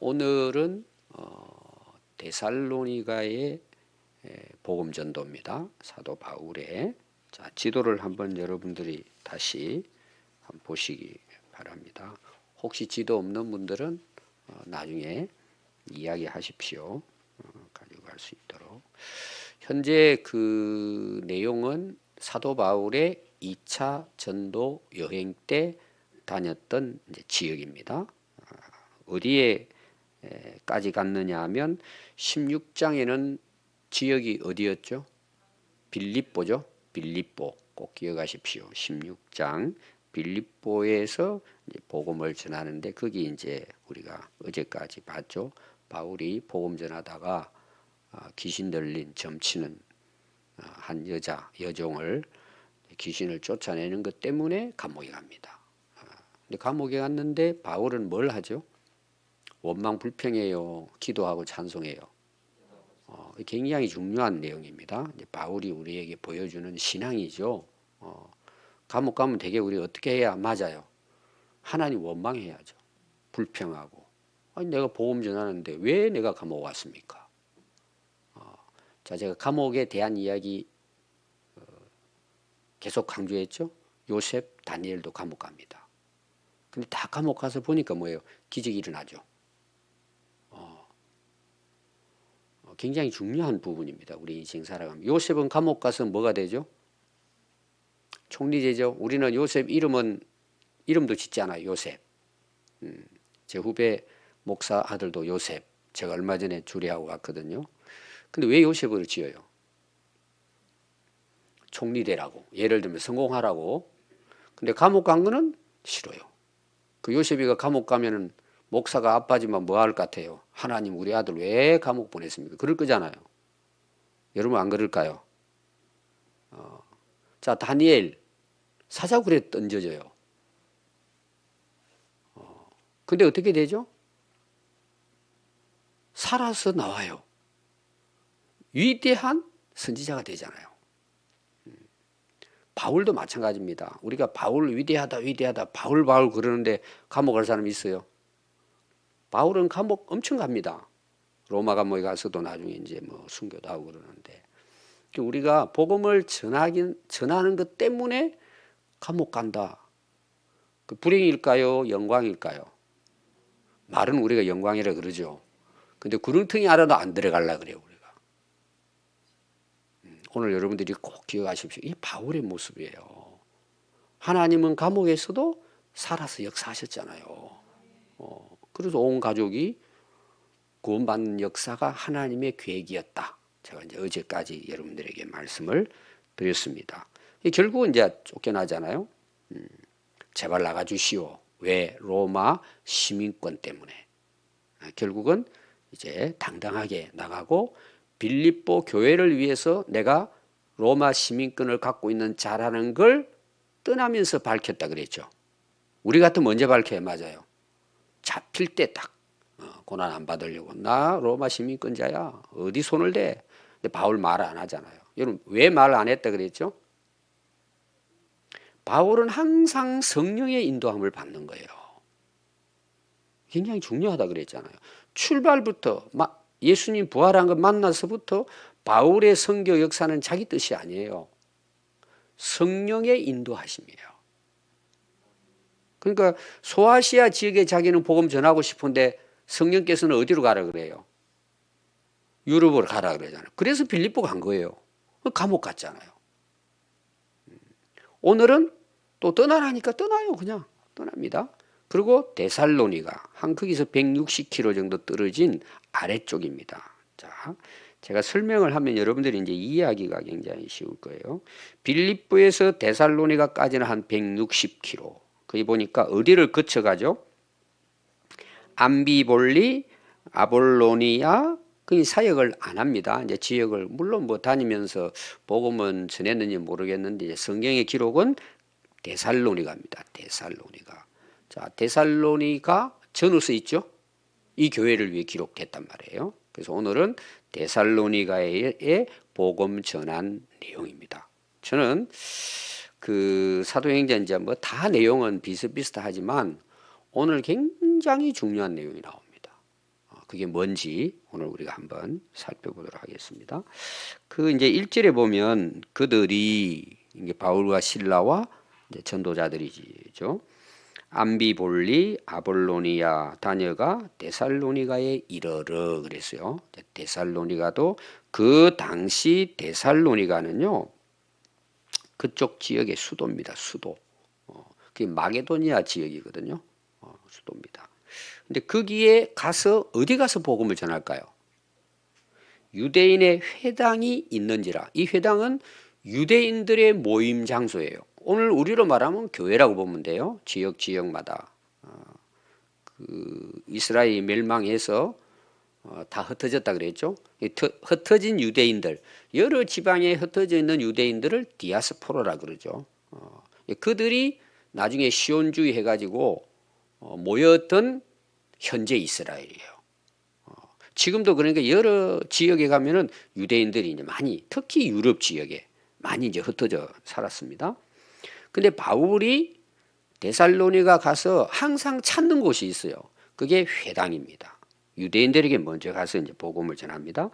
오늘은 어, 데살로니가의 에, 복음 전도입니다. 사도 바울의 자, 지도를 한번 여러분들이 다시 한번 보시기 바랍니다. 혹시 지도 없는 분들은 어, 나중에 이야기하십시오. 어, 가져갈 수 있도록. 현재 그 내용은 사도 바울의 2차 전도 여행 때 다녔던 지역입니다. 아, 어디에 까지 갔느냐 하면 16장에는 지역이 어디였죠? 빌립보죠. 빌립보 꼭 기억하십시오. 16장 빌립보에서 복음을 전하는데 거기 이제 우리가 어제까지 봤죠. 바울이 복음 전하다가 아, 귀신 들린 점치는 아, 한 여자 여종을 귀신을 쫓아내는 것 때문에 감옥에 갑니다. 아, 근데 감옥에 갔는데 바울은 뭘 하죠? 원망 불평해요. 기도하고 찬송해요. 어, 굉장히 중요한 내용입니다. 바울이 우리에게 보여주는 신앙이죠. 어, 감옥 가면 되게 우리 어떻게 해야 맞아요? 하나님 원망해야죠. 불평하고. 아니 내가 보험 전하는데 왜 내가 감옥 왔습니까? 어, 자 제가 감옥에 대한 이야기 어, 계속 강조했죠. 요셉, 다니엘도 감옥 갑니다. 근데 다 감옥 가서 보니까 뭐예요? 기적이 일어나죠. 굉장히 중요한 부분입니다. 우리 인생 살아가면 요셉은 감옥 가서 뭐가 되죠? 총리제죠. 우리는 요셉 이름은 이름도 짓지 않아요. 요셉. 음, 제 후배 목사 아들도 요셉. 제가 얼마 전에 주례하고 갔거든요. 근데 왜 요셉을 지어요? 총리되라고. 예를 들면 성공하라고. 근데 감옥 간 거는 싫어요. 그 요셉이가 감옥 가면은 목사가 아빠지만 뭐할 것 같아요? 하나님 우리 아들 왜 감옥 보냈습니까? 그럴 거잖아요. 여러분 안 그럴까요? 어. 자 다니엘 사자굴에 던져져요. 어. 근데 어떻게 되죠? 살아서 나와요. 위대한 선지자가 되잖아요. 음. 바울도 마찬가지입니다. 우리가 바울 위대하다 위대하다 바울 바울 그러는데 감옥 갈 사람이 있어요. 바울은 감옥 엄청 갑니다. 로마 감옥에 가서도 나중에 이제 뭐 순교도 하고 그러는데 우리가 복음을 전하긴 전하는 것 때문에 감옥 간다. 그 불행일까요? 영광일까요? 말은 우리가 영광이라 그러죠. 근데 구렁텅이 알아도 안 들어갈라 그래요, 우리가. 음, 오늘 여러분들이 꼭 기억하십시오. 이 바울의 모습이에요. 하나님은 감옥에서도 살아서 역사하셨잖아요. 어, 그래서 온 가족이 구원받는 역사가 하나님의 계획이었다. 제가 이제 어제까지 여러분들에게 말씀을 드렸습니다. 결국은 이제 쫓겨나잖아요. 음, 제발 나가 주시오. 왜 로마 시민권 때문에. 아, 결국은 이제 당당하게 나가고 빌립보 교회를 위해서 내가 로마 시민권을 갖고 있는 자라는 걸 떠나면서 밝혔다 그랬죠. 우리 같으면 언제 밝혀야 맞아요. 잡힐 때딱 어, 고난 안 받으려고 나 로마 시민권자야 어디 손을 대? 근데 바울 말 안 하잖아요. 여러분 왜 말 안 했다 그랬죠? 바울은 항상 성령의 인도함을 받는 거예요. 굉장히 중요하다 그랬잖아요. 출발부터 예수님 부활한 것 만나서부터 바울의 성교 역사는 자기 뜻이 아니에요. 성령의 인도하심이에요. 그러니까 소아시아 지역에 자기는 복음 전하고 싶은데 성령께서는 어디로 가라 그래요? 유럽으로 가라 그러잖아요. 그래서 빌립보 간 거예요. 감옥 갔잖아요. 오늘은 또 떠나라니까 떠나요. 그냥 떠납니다. 그리고 데살로니가 한 크기에서 160km 정도 떨어진 아래쪽입니다. 자, 제가 설명을 하면 여러분들이 이제 이해하기가 굉장히 쉬울 거예요. 빌립보에서 데살로니가까지는 한 160km. 거기 보니까 어디를 거쳐가죠? 암비볼리, 아볼로니아, 그 사역을 안 합니다. 이제 지역을 물론 뭐 다니면서 복음은 전했는지 모르겠는데 성경의 기록은 데살로니가입니다. 데살로니가. 자, 데살로니가 전후서 있죠? 이 교회를 위해 기록됐단 말이에요. 그래서 오늘은 데살로니가의 복음 전한 내용입니다. 저는 그 사도행전 이제 뭐 다 내용은 비슷비슷하지만 오늘 굉장히 중요한 내용이 나옵니다. 그게 뭔지 오늘 우리가 한번 살펴보도록 하겠습니다. 그 이제 1절에 보면 그들이 이게 바울과 신라와 전도자들이죠. 암비볼리 아볼로니아 다녀가 데살로니가에 이르러 그랬어요. 데살로니가도 그 당시 데살로니가는요 그쪽 지역의 수도입니다. 수도. 어, 그게 마게도니아 지역이거든요. 어, 수도입니다. 근데 거기에 가서 어디 가서 복음을 전할까요? 유대인의 회당이 있는지라. 이 회당은 유대인들의 모임 장소예요. 오늘 우리로 말하면 교회라고 보면 돼요. 지역 지역마다 어, 그 이스라엘이 멸망해서 어, 다 흩어졌다 그랬죠. 흩어진 유대인들 여러 지방에 흩어져 있는 유대인들을 디아스포라라 그러죠. 어, 그들이 나중에 시온주의 해가지고 어, 모였던 현재 이스라엘이에요. 어, 지금도 그러니까 여러 지역에 가면은 유대인들이 이제 많이 특히 유럽 지역에 많이 이제 흩어져 살았습니다. 근데 바울이 데살로니가 가서 항상 찾는 곳이 있어요. 그게 회당입니다. 유대인들에게 먼저 가서 이제 복음을 전합니다.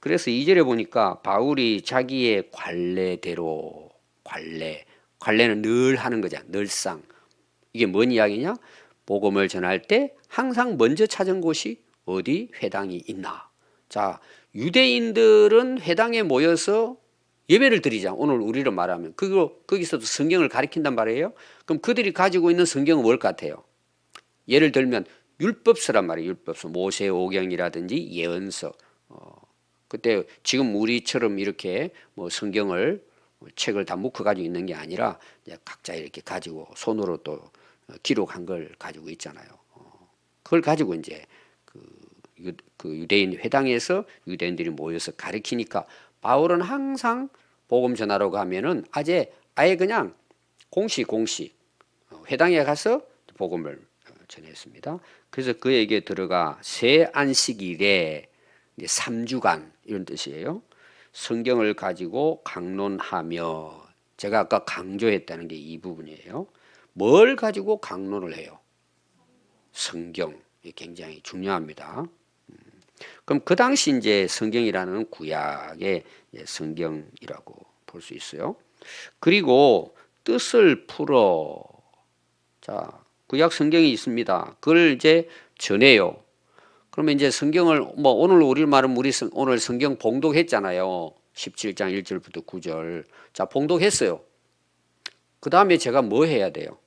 그래서 이절에 보니까 바울이 자기의 관례대로 관례 관례는 늘 하는 거잖아. 늘상 이게 뭔 이야기냐? 복음을 전할 때 항상 먼저 찾은 곳이 어디 회당이 있나? 자, 유대인들은 회당에 모여서 예배를 드리자. 오늘 우리로 말하면 그거 거기서도 성경을 가리킨단 말이에요. 그럼 그들이 가지고 있는 성경은 뭘 같아요? 예를 들면 율법서란 말이에요. 율법서 모세 오경이라든지 예언서. 어, 그때 지금 우리처럼 이렇게 뭐 성경을 뭐 책을 다 묶어 가지고 있는 게 아니라 각자 이렇게 가지고 손으로 또 어, 기록한 걸 가지고 있잖아요. 어, 그걸 가지고 이제 그, 유, 그 유대인 회당에서 유대인들이 모여서 가르치니까 바울은 항상 복음 전하러 가면은 아재 아예 그냥 공식 공식 어, 회당에 가서 복음을 어, 전했습니다. 그래서 그에게 들어가 새 안식일에 이제 3주간 이런 뜻이에요. 성경을 가지고 강론하며 제가 아까 강조했다는 게 이 부분이에요. 뭘 가지고 강론을 해요? 성경. 이 굉장히 중요합니다. 음. 그럼 그 당시 이제 성경이라는 구약의 성경이라고 볼 수 있어요. 그리고 뜻을 풀어 자 구약 성경이 있습니다. 그걸 이제 전해요. 그러면 이제 성경을 뭐 오늘 우리 말은 우리 성, 오늘 성경 봉독했잖아요. 17장 1절부터 9절. 자, 봉독했어요. 그 다음에 제가 뭐 해야 돼요?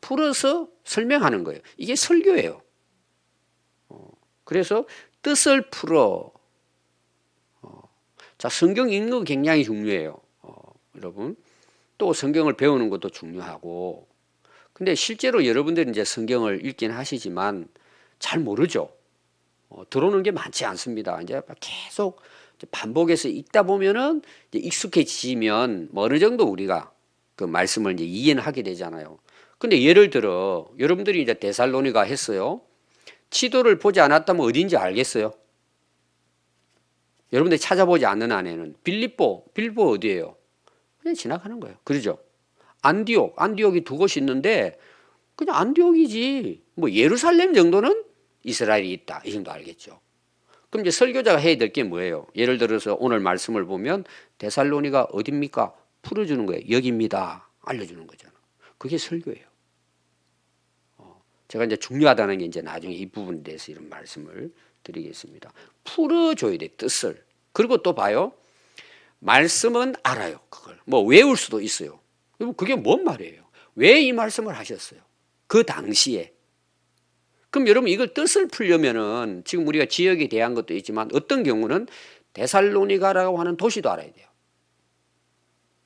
풀어서 설명하는 거예요. 이게 설교예요. 어, 그래서 뜻을 풀어. 어, 자, 성경 읽는 거 굉장히 중요해요. 어, 여러분. 또 성경을 배우는 것도 중요하고. 근데 실제로 여러분들이 이제 성경을 읽긴 하시지만 잘 모르죠. 어, 들어오는 게 많지 않습니다. 이제 계속 반복해서 읽다 보면은 익숙해지면 뭐 어느 정도 우리가 그 말씀을 이제 이해는 하게 되잖아요. 근데 예를 들어 여러분들이 이제 데살로니가 했어요. 지도를 보지 않았다면 어딘지 알겠어요? 여러분들이 찾아보지 않는 안에는 빌립보, 빌립보 어디예요? 그냥 지나가는 거예요. 그러죠? 안디옥, 안디옥이 두 곳이 있는데 그냥 안디옥이지. 뭐 예루살렘 정도는 이스라엘이 있다. 이 정도 알겠죠. 그럼 이제 설교자가 해야 될 게 뭐예요? 예를 들어서 오늘 말씀을 보면 데살로니가 어딥니까? 풀어주는 거예요. 여기입니다. 알려주는 거잖아. 그게 설교예요. 어, 제가 이제 중요하다는 게 이제 나중에 이 부분에 대해서 이런 말씀을 드리겠습니다. 풀어줘야 돼, 뜻을. 그리고 또 봐요. 말씀은 알아요, 그걸. 뭐 외울 수도 있어요. 그게 뭔 말이에요? 왜 이 말씀을 하셨어요? 그 당시에. 그럼 여러분 이걸 뜻을 풀려면은 지금 우리가 지역에 대한 것도 있지만 어떤 경우는 데살로니가라고 하는 도시도 알아야 돼요.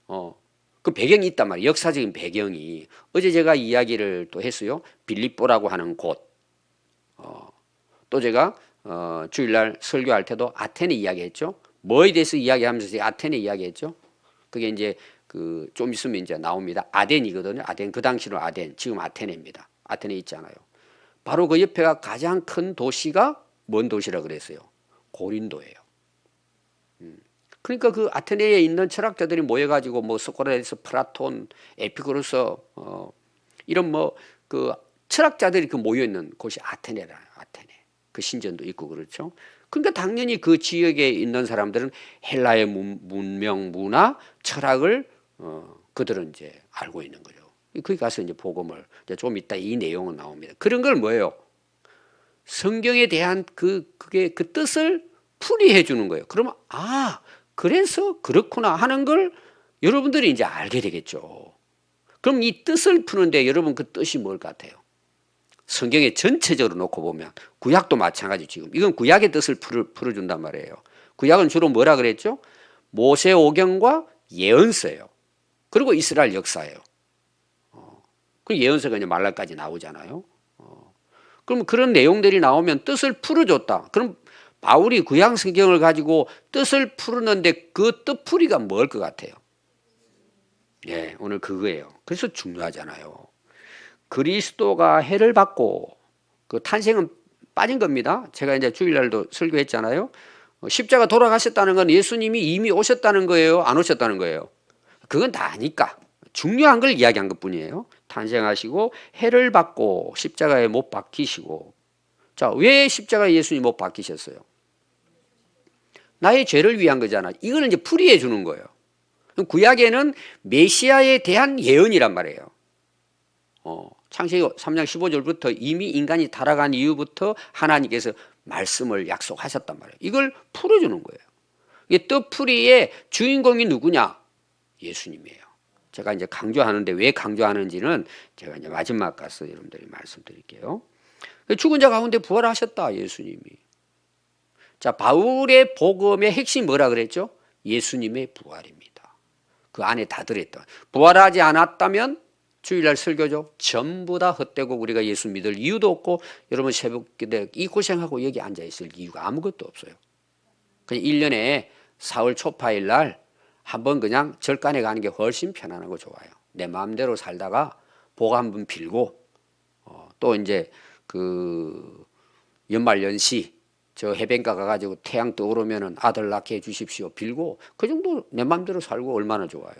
어. 그 배경이 있단 말이에요. 역사적인 배경이. 어제 제가 이야기를 또 했어요. 빌립보라고 하는 곳. 어. 또 제가 어, 주일날 설교할 때도 아테네 이야기했죠. 뭐에 대해서 이야기하면서 아테네 이야기했죠. 그게 이제 그 좀 있으면 이제 나옵니다. 아덴이거든요. 아덴 그 당시로 아덴 지금 아테네입니다. 아테네 있잖아요. 바로 그 옆에가 가장 큰 도시가 뭔 도시라 그랬어요? 고린도예요. 음. 그러니까 그 아테네에 있는 철학자들이 모여가지고 뭐 소크라테스, 플라톤, 에피쿠로스 어, 이런 뭐 그 철학자들이 그 모여 있는 곳이 아테네라 아테네. 그 신전도 있고 그렇죠. 그러니까 당연히 그 지역에 있는 사람들은 헬라의 문, 문명, 문화, 철학을 어, 그들은 이제 알고 있는 거죠. 거기 가서 이제 복음을 이제 좀 이따 이 내용은 나옵니다. 그런 걸 뭐예요? 성경에 대한 그 그게 그 뜻을 풀이해 주는 거예요. 그러면 아 그래서 그렇구나 하는 걸 여러분들이 이제 알게 되겠죠. 그럼 이 뜻을 푸는데 여러분 그 뜻이 뭘 같아요? 성경에 전체적으로 놓고 보면 구약도 마찬가지 지금 이건 구약의 뜻을 풀어, 풀어준단 말이에요. 구약은 주로 뭐라 그랬죠? 모세 오경과 예언서예요. 그리고 이스라엘 역사예요. 어, 그 예언서가 이제 말라까지 나오잖아요. 어, 그럼 그런 내용들이 나오면 뜻을 풀어줬다. 그럼 바울이 구약 성경을 가지고 뜻을 풀었는데 그 뜻풀이가 뭘 것 같아요? 예, 오늘 그거예요. 그래서 중요하잖아요. 그리스도가 해를 받고 그 탄생은 빠진 겁니다. 제가 이제 주일날도 설교했잖아요. 어, 십자가 돌아가셨다는 건 예수님이 이미 오셨다는 거예요? 안 오셨다는 거예요? 그건 다 아니까. 중요한 걸 이야기한 것 뿐이에요. 탄생하시고 해를 받고 십자가에 못 박히시고. 자, 왜 십자가에 예수님 못 박히셨어요? 나의 죄를 위한 거잖아. 이거는 이제 풀이해 주는 거예요. 구약에는 메시아에 대한 예언이란 말이에요. 어, 창세기 3장 15절부터 이미 인간이 타락한 이후부터 하나님께서 말씀을 약속하셨단 말이에요. 이걸 풀어주는 거예요. 이게 뜻풀이의 주인공이 누구냐? 예수님이에요. 제가 이제 강조하는데 왜 강조하는지는 제가 이제 마지막 가서 여러분들이 말씀드릴게요. 죽은 자 가운데 부활하셨다, 예수님이. 자, 바울의 복음의 핵심이 뭐라 그랬죠? 예수님의 부활입니다. 그 안에 다 들어있다. 부활하지 않았다면 주일날 설교죠. 전부 다 헛되고 우리가 예수 믿을 이유도 없고 여러분 새벽 기대 이 고생하고 여기 앉아 있을 이유가 아무것도 없어요. 그냥 1년에 4월 초파일 날 한번 그냥 절간에 가는 게 훨씬 편안하고 좋아요. 내 마음대로 살다가 복 한 번 빌고 어, 또 이제 그 연말 연시 저 해변가 가가지고 태양 떠오르면은 아들 낳게 해주십시오 빌고 그 정도 내 마음대로 살고 얼마나 좋아요.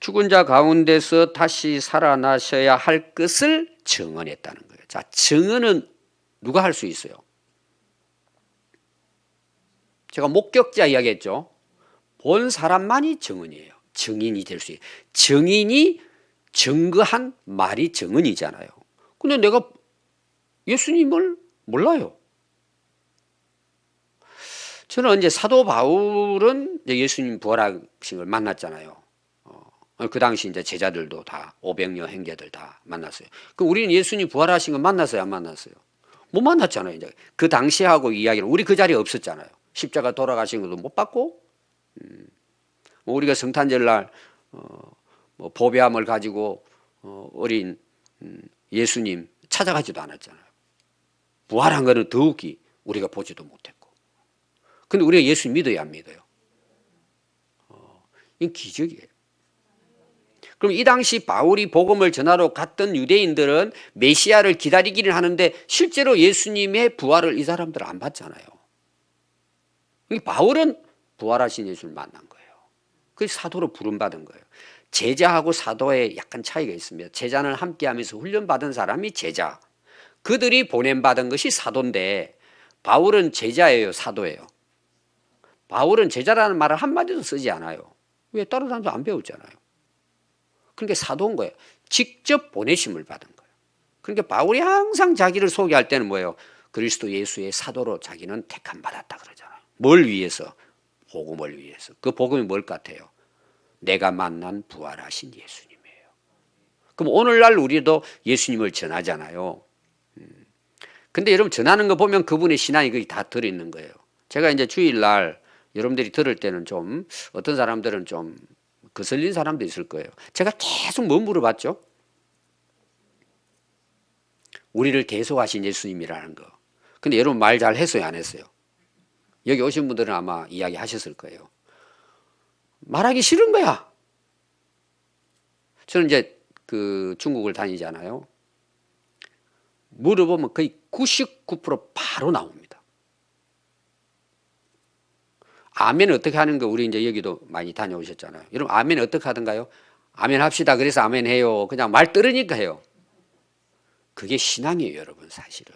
죽은 자 가운데서 다시 살아나셔야 할 것을 증언했다는 거예요. 자, 증언은 누가 할 수 있어요? 제가 목격자 이야기했죠. 본 사람만이 증언이에요. 증인이 될 수 있어요. 증인이 증거한 말이 증언이잖아요. 근데 내가 예수님을 몰라요. 저는 이제 사도 바울은 예수님 부활하신 걸 만났잖아요. 어, 그 당시 이제 제자들도 다 500여 행자들 다 만났어요. 그 우리는 예수님 부활하신 걸 만났어요, 안 만났어요? 못 만났잖아요. 이제 그 당시하고 이야기를 우리 그 자리에 없었잖아요. 십자가 돌아가신 것도 못 받고, 음, 뭐 우리가 성탄절날 어, 뭐 보배함을 가지고 어, 어린 음, 예수님 찾아가지도 않았잖아요. 부활한 거는 더욱이 우리가 보지도 못했고. 근데 우리가 예수 믿어야 안 믿어요. 어, 이건 기적이에요. 그럼 이 당시 바울이 복음을 전하러 갔던 유대인들은 메시아를 기다리기는 하는데 실제로 예수님의 부활을 이 사람들은 안 봤잖아요. 바울은 부활하신 예수를 만난 거예요. 그 사도로 부름받은 거예요. 제자하고 사도에 약간 차이가 있습니다. 제자는 함께하면서 훈련받은 사람이 제자. 그들이 보냄받은 것이 사도인데 바울은 제자예요, 사도예요. 바울은 제자라는 말을 한마디도 쓰지 않아요. 왜 다른 사람도 안 배웠잖아요. 그러니까 사도인 거예요. 직접 보내심을 받은 거예요. 그러니까 바울이 항상 자기를 소개할 때는 뭐예요? 그리스도 예수의 사도로 자기는 택함 받았다 그러잖아요. 뭘 위해서? 복음을 위해서. 그 복음이 뭘 같아요? 내가 만난 부활하신 예수님이에요. 그럼 오늘날 우리도 예수님을 전하잖아요. 음. 근데 여러분 전하는 거 보면 그분의 신앙이 거기 다 들어있는 거예요. 제가 이제 주일날 여러분들이 들을 때는 좀 어떤 사람들은 좀 거슬린 사람도 있을 거예요. 제가 계속 뭐 물어봤죠? 우리를 대속하신 예수님이라는 거. 근데 여러분 말 잘 했어요, 안 했어요? 여기 오신 분들은 아마 이야기 하셨을 거예요. 말하기 싫은 거야. 저는 이제 그 중국을 다니잖아요. 물어보면 거의 99% 바로 나옵니다. 아멘 어떻게 하는 거 우리 이제 여기도 많이 다녀오셨잖아요. 여러분 아멘 어떻게 하던가요? 아멘 합시다. 그래서 아멘 해요. 그냥 말 떨으니까 해요. 그게 신앙이에요, 여러분, 사실은.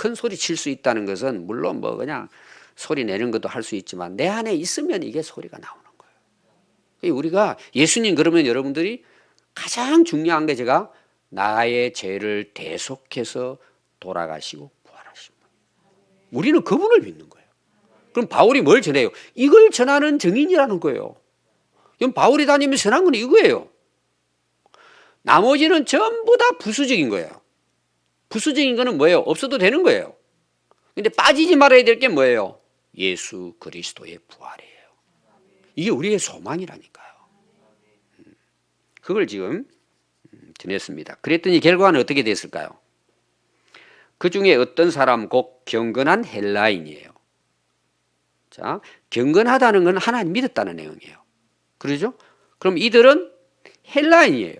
큰 소리 칠 수 있다는 것은 물론 뭐 그냥 소리 내는 것도 할 수 있지만 내 안에 있으면 이게 소리가 나오는 거예요. 우리가 예수님 그러면 여러분들이 가장 중요한 게 제가 나의 죄를 대속해서 돌아가시고 부활하신 분. 우리는 그분을 믿는 거예요. 그럼 바울이 뭘 전해요? 이걸 전하는 증인이라는 거예요. 그럼 바울이 다니면서 전한 건 이거예요. 나머지는 전부 다 부수적인 거예요. 부수적인 거는 뭐예요? 없어도 되는 거예요. 근데 빠지지 말아야 될 게 뭐예요? 예수 그리스도의 부활이에요. 이게 우리의 소망이라니까요. 음, 그걸 지금 음, 전했습니다. 그랬더니 결과는 어떻게 됐을까요? 그 중에 어떤 사람 곧 경건한 헬라인이에요. 자, 경건하다는 건 하나님 믿었다는 내용이에요. 그러죠? 그럼 이들은 헬라인이에요.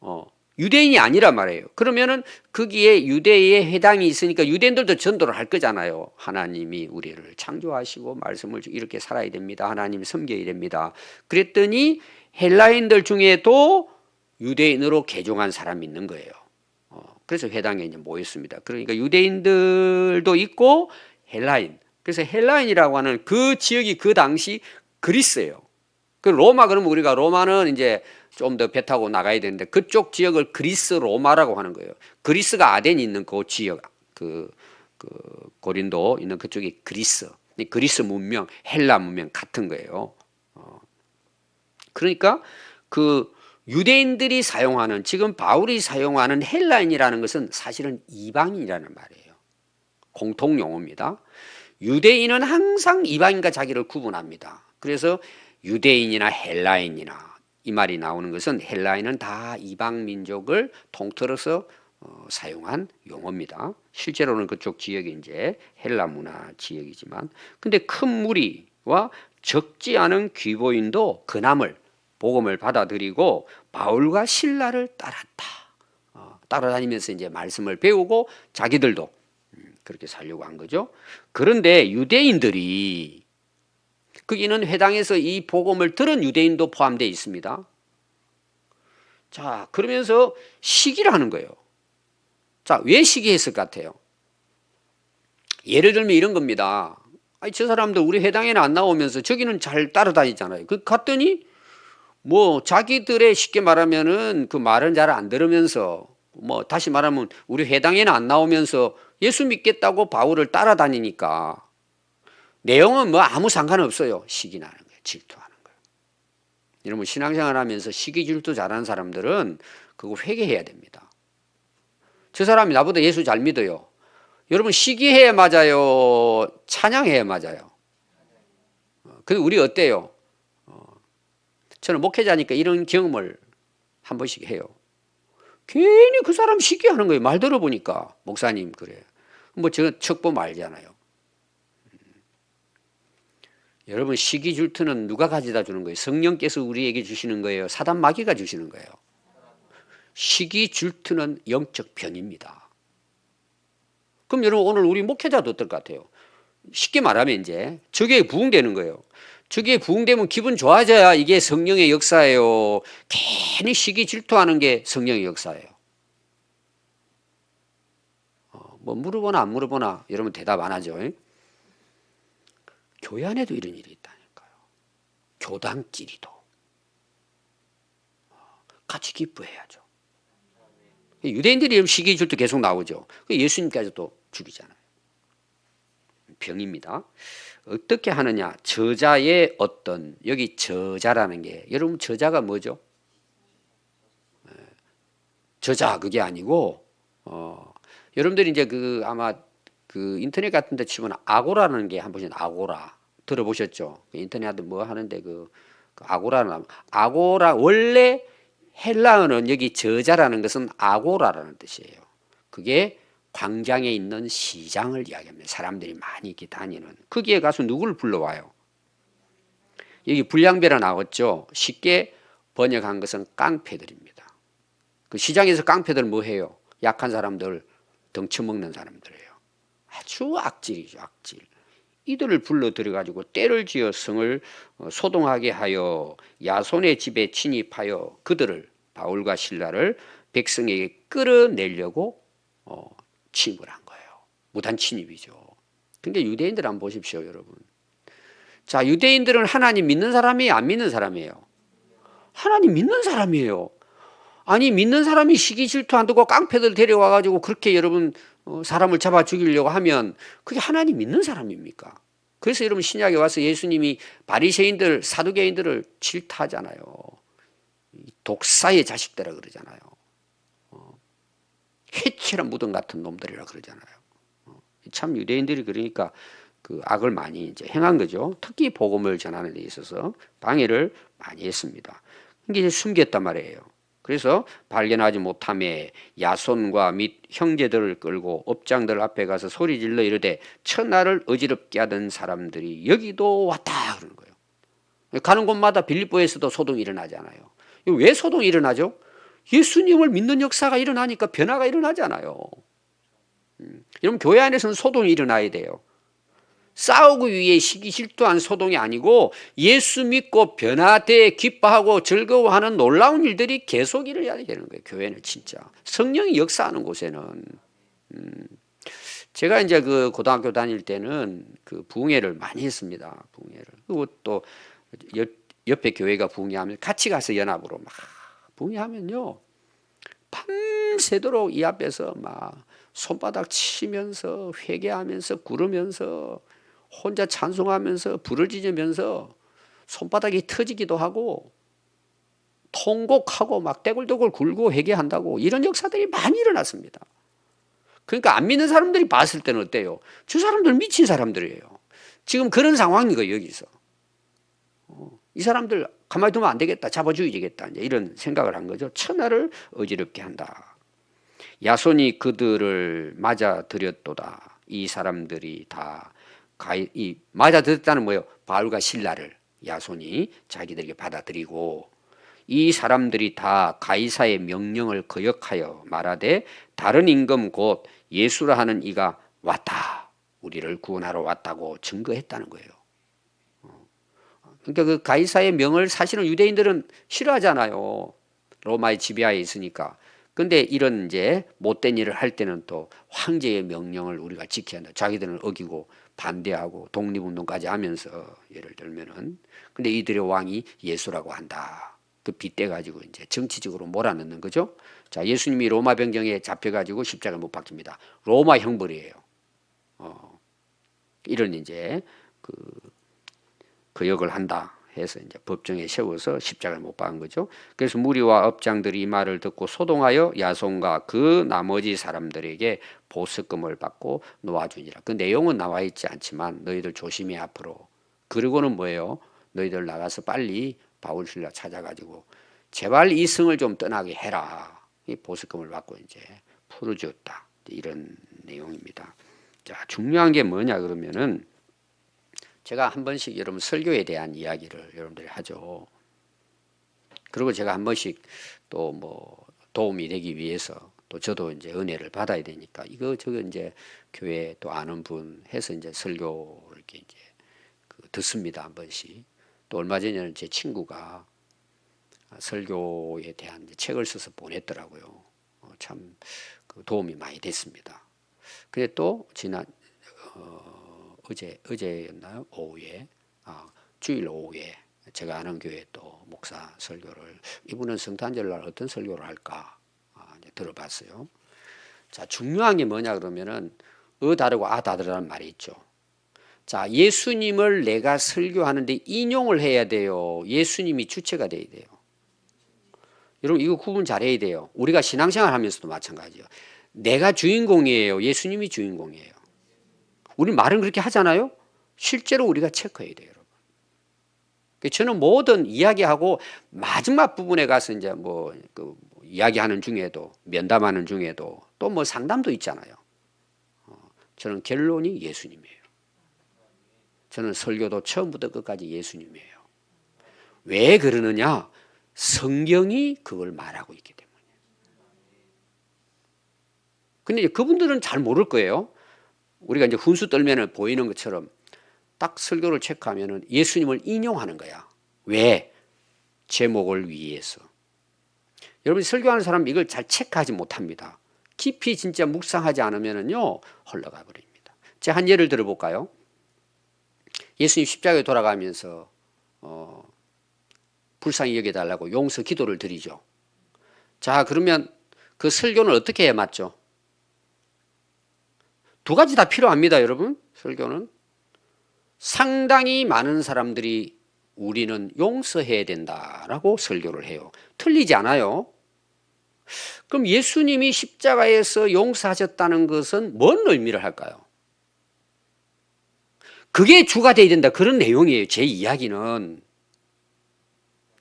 어, 유대인이 아니란 말이에요. 그러면은 거기에 유대에 해당이 있으니까 유대인들도 전도를 할 거잖아요. 하나님이 우리를 창조하시고 말씀을 이렇게 살아야 됩니다. 하나님 섬겨야 됩니다. 그랬더니 헬라인들 중에도 유대인으로 개종한 사람이 있는 거예요. 어, 그래서 회당에 이제 모였습니다. 그러니까 유대인들도 있고 헬라인. 그래서 헬라인이라고 하는 그 지역이 그 당시 그리스예요. 그 로마 그러면 우리가 로마는 이제 좀 더 배 타고 나가야 되는데 그쪽 지역을 그리스 로마라고 하는 거예요. 그리스가 아덴이 있는 그 지역, 그, 그 고린도 있는 그쪽이 그리스. 그리스 문명, 헬라 문명 같은 거예요. 어. 그러니까 그 유대인들이 사용하는 지금 바울이 사용하는 헬라인이라는 것은 사실은 이방인이라는 말이에요. 공통 용어입니다. 유대인은 항상 이방인과 자기를 구분합니다. 그래서 유대인이나 헬라인이나 이 말이 나오는 것은 헬라인은 다 이방 민족을 통틀어서 어, 사용한 용어입니다. 실제로는 그쪽 지역이 이제 헬라 문화 지역이지만, 근데 큰 무리와 적지 않은 귀보인도 그남을 복음을 받아들이고 바울과 신라를 따랐다. 어, 따라다니면서 이제 말씀을 배우고 자기들도 음, 그렇게 살려고 한 거죠. 그런데 유대인들이 거기는 회당에서 이 복음을 들은 유대인도 포함되어 있습니다. 자, 그러면서 시기를 하는 거예요. 자, 왜 시기했을 것 같아요? 예를 들면 이런 겁니다. 아니, 저 사람들 우리 회당에는 안 나오면서 저기는 잘 따라다니잖아요. 그 갔더니 뭐 자기들의 쉽게 말하면은 그 말은 잘 안 들으면서 뭐 다시 말하면 우리 회당에는 안 나오면서 예수 믿겠다고 바울을 따라다니니까 내용은 뭐 아무 상관없어요. 시기 나는 거예요. 질투하는 거예요. 여러분 신앙생활 하면서 시기 질투 잘하는 사람들은 그거 회개해야 됩니다. 저 사람이 나보다 예수 잘 믿어요. 여러분 시기해야 맞아요. 찬양해야 맞아요. 근데 우리 어때요? 어, 저는 목회자니까 이런 경험을 한 번씩 해요. 괜히 그 사람 시기하는 거예요. 말 들어보니까 목사님 그래. 뭐 제가 척 보면 알잖아요. 여러분 시기 줄투는 누가 가져다 주는 거예요? 성령께서 우리에게 주시는 거예요. 사단 마귀가 주시는 거예요. 시기 줄투는 영적 변입니다. 그럼 여러분 오늘 우리 목회자도 어떨 것 같아요? 쉽게 말하면 이제 저게 부흥되는 거예요. 저게 부흥되면 기분 좋아져야 이게 성령의 역사예요. 괜히 시기 질투하는 게 성령의 역사예요. 어, 뭐 물어보나 안 물어보나 여러분 대답 안 하죠. 교회 안에도 이런 일이 있다니까요. 교단끼리도 같이 기뻐해야죠. 유대인들이 시기 줄때 계속 나오죠. 예수님까지도 죽이잖아요. 병입니다. 어떻게 하느냐? 저자의 어떤 여기 저자라는 게 여러분 저자가 뭐죠? 예. 저자 그게 아니고 어, 여러분들이 이제 그 아마 그 인터넷 같은 데 치면 아고라는 게 한 번씩 아고라 들어보셨죠? 그 인터넷 뭐 하는데 그, 그 아고라는 아고라 원래 헬라어는 여기 저자라는 것은 아고라라는 뜻이에요. 그게 광장에 있는 시장을 이야기합니다. 사람들이 많이 이렇게 다니는 거기에 가서 누구를 불러와요? 여기 불량배라 나왔죠. 쉽게 번역한 것은 깡패들입니다. 그 시장에서 깡패들 뭐 해요? 약한 사람들 덩쳐먹는 사람들이에요. 아주 악질이죠, 악질. 이들을 불러 들여가지고 때를 지어 성을 어, 소동하게 하여 야손의 집에 침입하여 그들을 바울과 신라를 백성에게 끌어내려고 어, 침입을 한 거예요. 무단 침입이죠. 근데 유대인들 한번 보십시오, 여러분. 자, 유대인들은 하나님 믿는 사람이에요, 안 믿는 사람이에요? 하나님 믿는 사람이에요. 아니 믿는 사람이 시기 질투 안 두고 깡패들 데려와 가지고 그렇게 여러분 어, 사람을 잡아 죽이려고 하면 그게 하나님 믿는 사람입니까? 그래서 여러분 신약에 와서 예수님이 바리새인들 사두개인들을 질타하잖아요. 독사의 자식들이라 그러잖아요. 어, 해치란 무덤 같은 놈들이라 그러잖아요. 어, 참 유대인들이 그러니까 그 악을 많이 이제 행한 거죠. 특히 복음을 전하는 데 있어서 방해를 많이 했습니다. 이게 숨겼단 말이에요. 그래서 발견하지 못함에 야손과 및 형제들을 끌고 업장들 앞에 가서 소리 질러 이르되 천하를 어지럽게 하던 사람들이 여기도 왔다 그러는 거예요. 가는 곳마다 빌립보에서도 소동이 일어나잖아요. 왜 소동이 일어나죠? 예수님을 믿는 역사가 일어나니까 변화가 일어나잖아요. 음, 여러분 교회 안에서는 소동이 일어나야 돼요. 싸우기 위해 시기 질투한 소동이 아니고 예수 믿고 변화돼 기뻐하고 즐거워하는 놀라운 일들이 계속 일어나야 되는 거예요. 교회는 진짜 성령이 역사하는 곳에는 음, 제가 이제 그 고등학교 다닐 때는 그 부흥회를 많이 했습니다. 부흥회를 그리고 또 옆, 옆에 교회가 부흥회하면 같이 가서 연합으로 막 부흥회하면요 밤새도록 이 앞에서 막 손바닥 치면서 회개하면서 구르면서 혼자 찬송하면서 부르짖으면서 손바닥이 터지기도 하고 통곡하고 막 떼굴떼굴 굴고 회개한다고 이런 역사들이 많이 일어났습니다. 그러니까 안 믿는 사람들이 봤을 때는 어때요? 저 사람들 미친 사람들이에요. 지금 그런 상황인 거예요, 여기서. 어, 이 사람들 가만히 두면 안 되겠다. 잡아주어야겠다. 이런 생각을 한 거죠. 천하를 어지럽게 한다. 야손이 그들을 맞아들였도다. 이 사람들이 다 가이, 이 맞아들였다는 뭐예요? 바울과 신라를 야손이 자기들에게 받아들이고 이 사람들이 다 가이사의 명령을 거역하여 말하되 다른 임금 곧 예수라 하는 이가 왔다. 우리를 구원하러 왔다고 증거했다는 거예요. 어. 그러니까 그 가이사의 명을 사실은 유대인들은 싫어하잖아요. 로마의 지배하에 있으니까. 근데 이런 이제 못된 일을 할 때는 또 황제의 명령을 우리가 지켜야 한다. 자기들은 어기고 반대하고 독립운동까지 하면서 예를 들면은 근데 이들의 왕이 예수라고 한다. 그 빗대 가지고 이제 정치적으로 몰아넣는 거죠. 자, 예수님이 로마 병정에 잡혀 가지고 십자가 못 박힙니다. 로마 형벌이에요. 어. 이런 이제 그 거역을 한다 해서 이제 법정에 세워서 십자가를 못 박은 거죠. 그래서 무리와 업장들이 이 말을 듣고 소동하여 야손과 그 나머지 사람들에게 보석금을 받고 놓아주니라. 그 내용은 나와 있지 않지만 너희들 조심히 앞으로. 그리고는 뭐예요? 너희들 나가서 빨리 바울 신라 찾아가지고 제발 이 성을 좀 떠나게 해라. 이 보석금을 받고 이제 풀어줬다. 이런 내용입니다. 자 중요한 게 뭐냐 그러면은 제가 한 번씩 여러분 설교에 대한 이야기를 여러분들이 하죠. 그리고 제가 한 번씩 또 뭐 도움이 되기 위해서 또 저도 이제 은혜를 받아야 되니까 이거 저거 이제 교회 또 아는 분 해서 이제 설교 이렇게 이제 그 듣습니다 한 번씩. 또 얼마 전에는 제 친구가 설교에 대한 책을 써서 보냈더라고요. 어, 참 그 도움이 많이 됐습니다. 근데 또 지난 어, 어제 어제였나요? 오후에 아, 주일 오후에 제가 아는 교회 또 목사 설교를 이분은 성탄절 날 어떤 설교를 할까 아, 이제 들어봤어요. 자 중요한 게 뭐냐 그러면은 어 다르고 아 다르라는 말이 있죠. 자 예수님을 내가 설교하는데 인용을 해야 돼요. 예수님이 주체가 돼야 돼요. 여러분 이거 구분 잘해야 돼요. 우리가 신앙생활 하면서도 마찬가지예요. 내가 주인공이에요. 예수님이 주인공이에요. 우리 말은 그렇게 하잖아요. 실제로 우리가 체크해야 돼요, 여러분. 저는 모든 이야기하고 마지막 부분에 가서 이제 뭐 그 이야기하는 중에도 면담하는 중에도 또 뭐 상담도 있잖아요. 어, 저는 결론이 예수님이에요. 저는 설교도 처음부터 끝까지 예수님이에요. 왜 그러느냐? 성경이 그걸 말하고 있기 때문에. 근데 그분들은 잘 모를 거예요. 우리가 이제 훈수 떨면은 보이는 것처럼 딱 설교를 체크하면은 예수님을 인용하는 거야. 왜? 제목을 위해서. 여러분 설교하는 사람 이걸 잘 체크하지 못합니다. 깊이 진짜 묵상하지 않으면은요 흘러가 버립니다. 제가 한 예를 들어 볼까요? 예수님 십자가에 돌아가면서 어, 불쌍히 여겨달라고 용서 기도를 드리죠. 자 그러면 그 설교는 어떻게 해야 맞죠? 두 가지 다 필요합니다, 여러분. 설교는 상당히 많은 사람들이 우리는 용서해야 된다라고 설교를 해요. 틀리지 않아요. 그럼 예수님이 십자가에서 용서하셨다는 것은 뭔 의미를 할까요? 그게 주가 돼야 된다. 그런 내용이에요. 제 이야기는.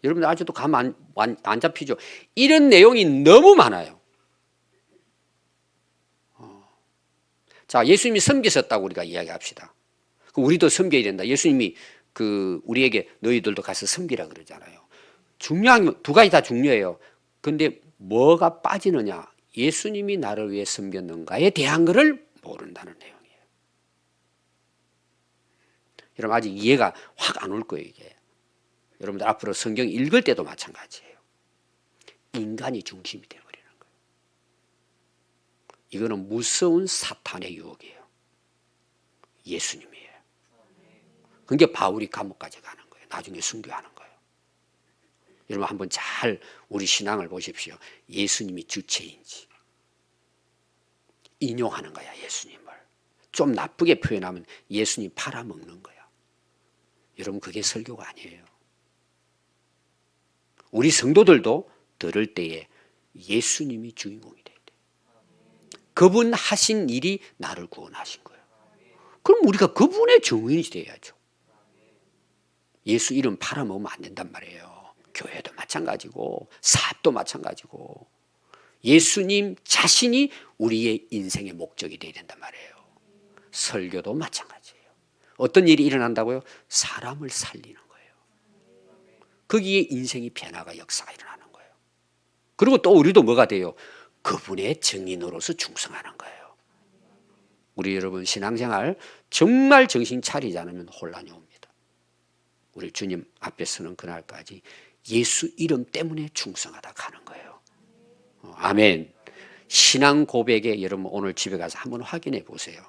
여러분들 아직도 감 안, 안, 안 잡히죠? 이런 내용이 너무 많아요. 자, 예수님이 섬기셨다고 우리가 이야기합시다. 그 우리도 섬겨야 된다. 예수님이 그 우리에게 너희들도 가서 섬기라 그러잖아요. 중요한 두 가지 다 중요해요. 근데 뭐가 빠지느냐? 예수님이 나를 위해 섬겼는가에 대한 것을 모른다는 내용이에요. 여러분 아직 이해가 확 안 올 거예요, 이게. 여러분들 앞으로 성경 읽을 때도 마찬가지예요. 인간이 중심이 거예요. 이거는 무서운 사탄의 유혹이에요. 예수님이에요. 그게 바울이 감옥까지 가는 거예요. 나중에 순교하는 거예요. 여러분 한번 잘 우리 신앙을 보십시오. 예수님이 주체인지 인용하는 거야 예수님을. 좀 나쁘게 표현하면 예수님 팔아먹는 거야. 여러분 그게 설교가 아니에요. 우리 성도들도 들을 때에 예수님이 주인공이 돼야 돼. 그분 하신 일이 나를 구원하신 거예요. 그럼 우리가 그분의 증인이 돼야죠. 예수 이름 팔아먹으면 안 된단 말이에요. 교회도 마찬가지고 사업도 마찬가지고 예수님 자신이 우리의 인생의 목적이 돼야 된단 말이에요. 설교도 마찬가지예요. 어떤 일이 일어난다고요? 사람을 살리는 거예요. 거기에 인생이 변화가 역사가 일어나는 거예요. 그리고 또 우리도 뭐가 돼요? 그분의 증인으로서 충성하는 거예요. 우리 여러분 신앙생활 정말 정신 차리지 않으면 혼란이 옵니다. 우리 주님 앞에 서는 그날까지 예수 이름 때문에 충성하다 가는 거예요. 어, 아멘. 신앙 고백에 여러분 오늘 집에 가서 한번 확인해 보세요.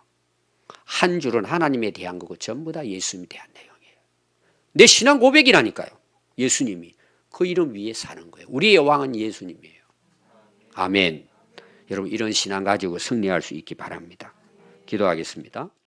한 줄은 하나님에 대한 거고 전부 다 예수님에 대한 내용이에요. 내 신앙 고백이라니까요. 예수님이 그 이름 위에 사는 거예요. 우리의 왕은 예수님이에요. 아멘. 여러분 이런 신앙 가지고 승리할 수 있기 바랍니다. 기도하겠습니다.